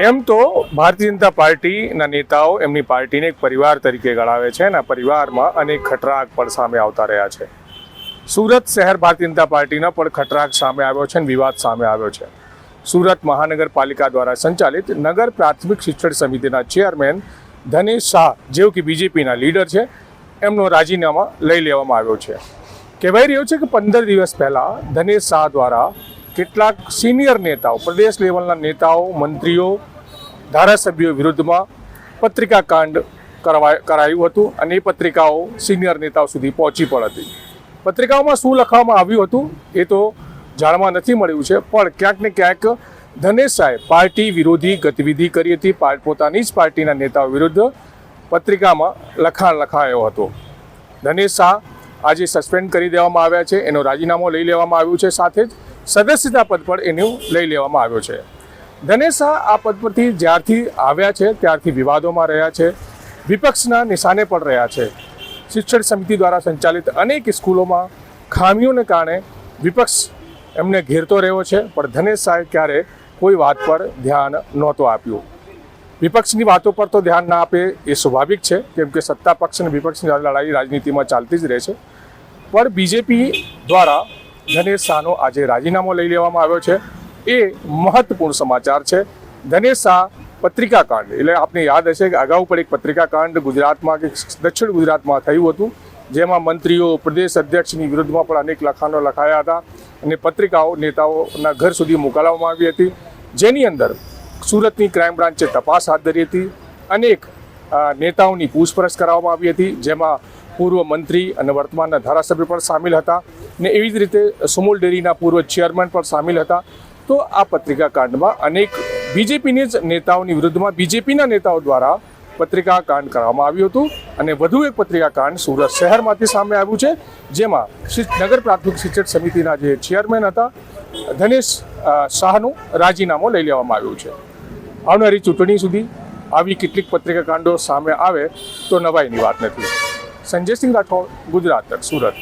એમ તો ભારતીય જનતા પાર્ટીના નેતાઓ એમની પાર્ટીને એક પરિવાર તરીકે ગણાવે છે અને પરિવારમાં અનેક ખટરાક પણ સામે આવતા રહ્યા છે. સુરત શહેર ભારતીય જનતા પાર્ટીના પણ ખટરાગ સામે આવ્યો છે અને વિવાદ સામે આવ્યો છે. સુરત મહાનગરપાલિકા દ્વારા સંચાલિત નગર પ્રાથમિક શિક્ષણ સમિતિના ચેરમેન ધનેશ શાહ, જેઓ કે બીજેપીના લીડર છે, એમનો રાજીનામા લઈ લેવામાં આવ્યો છે. કહેવાય રહ્યું છે કે પંદર દિવસ પહેલાં ધનેશ શાહ દ્વારા કેટલાક સિનિયર નેતાઓ, પ્રદેશ લેવલના નેતાઓ, મંત્રીઓ ધારાસભ્યો વિરુદ્ધમાં પત્રિકા કાંડ કરવા કરાયું હતું અને એ પત્રિકાઓ સિનિયર નેતાઓ સુધી પહોંચી પણ હતી. પત્રિકાઓમાં શું લખવામાં આવ્યું હતું એ તો જાણવા નથી મળ્યું છે, પણ ક્યાંક ને ક્યાંક ધનેશ સાહેબ પાર્ટી વિરોધી ગતિવિધિ કરી હતી પોતાની જ પાર્ટીના નેતાઓ વિરુદ્ધ પત્રિકામાં લખાણ લખાયો હતો. ધનેશ શાહ આજે સસ્પેન્ડ કરી દેવામાં આવ્યા છે, એનો રાજીનામું લઈ લેવામાં આવ્યું છે, સાથે જ સદસ્યતા પદ પર એનું લઈ લેવામાં આવ્યો છે. ધનેશ શાહ આ પદ પરથી જ્યારથી આવ્યા છે, ત્યારથી વિવાદોમાં રહ્યા છે, વિપક્ષના નિશાને પણ રહ્યા છે. શિક્ષણ સમિતિ દ્વારા સંચાલિત અનેક સ્કૂલોમાં ખામીઓને કારણે વિપક્ષ એમને ઘેરતો રહ્યો છે, પણ ધનેશ શાહે ક્યારે કોઈ વાત પર ધ્યાન નહોતું આપ્યું. વિપક્ષની વાતો પર તો ધ્યાન ના આપે એ સ્વાભાવિક છે, કેમ કે સત્તા પક્ષ અને વિપક્ષની લડાઈ રાજનીતિમાં ચાલતી જ રહે છે. પણ બીજેપી દ્વારા ધનેશ શાહનો આજે રાજીનામો લઈ લેવામાં આવ્યો છે. એ મહત્વપૂર્ણ સમાચાર છે. ધનેશ શાહ પત્રિકા કાંડ એટલે આપને યાદ હશે કે અગાઉ પણ એક પત્રિકા કાંડ ગુજરાતમાં કે દક્ષિણ ગુજરાતમાં થયું હતું, જેમાં મંત્રીઓ, પ્રદેશ અધ્યક્ષની વિરુદ્ધમાં પણ અનેક લખાણો લખાયા હતા અને પત્રિકાઓ, નેતાઓના ઘર સુધી મોકલવામાં આવી હતી. જેની અંદર સુરતની ક્રાઇમ બ્રાન્ચે તપાસ હાથ ધરી હતી. અનેક નેતાઓની પૂછપરછ કરાવવામાં આવી હતી, જેમાં પૂર્વ મંત્રી અને વર્તમાનના ધારાસભ્ય પણ સામેલ હતા ને એવી જ રીતે સુમુલ ડેરીના પૂર્વ ચેરમેન પણ સામેલ હતા. તો આ પત્રિકા કાંડમાં અનેક બીજેપીની જ નેતાઓની વિરુદ્ધમાં બીજેપીના નેતાઓ દ્વારા પત્રિકા કાંડ કરવામાં આવ્યું હતું અને વધુ એક પત્રિકા કાંડ સુરત શહેરમાંથી સામે આવ્યું છે, જેમાં નગર પ્રાથમિક શિક્ષણ સમિતિના જે ચેરમેન હતા, ધનેશ શાહનું રાજીનામું લઈ લેવામાં આવ્યું છે. આવનારી ચૂંટણી સુધી આવી કેટલીક પત્રિકા કાંડો સામે આવે તો નવાઈની વાત નથી. સંજય સિંહ રાઠોડ, ગુજરાત, સુરત.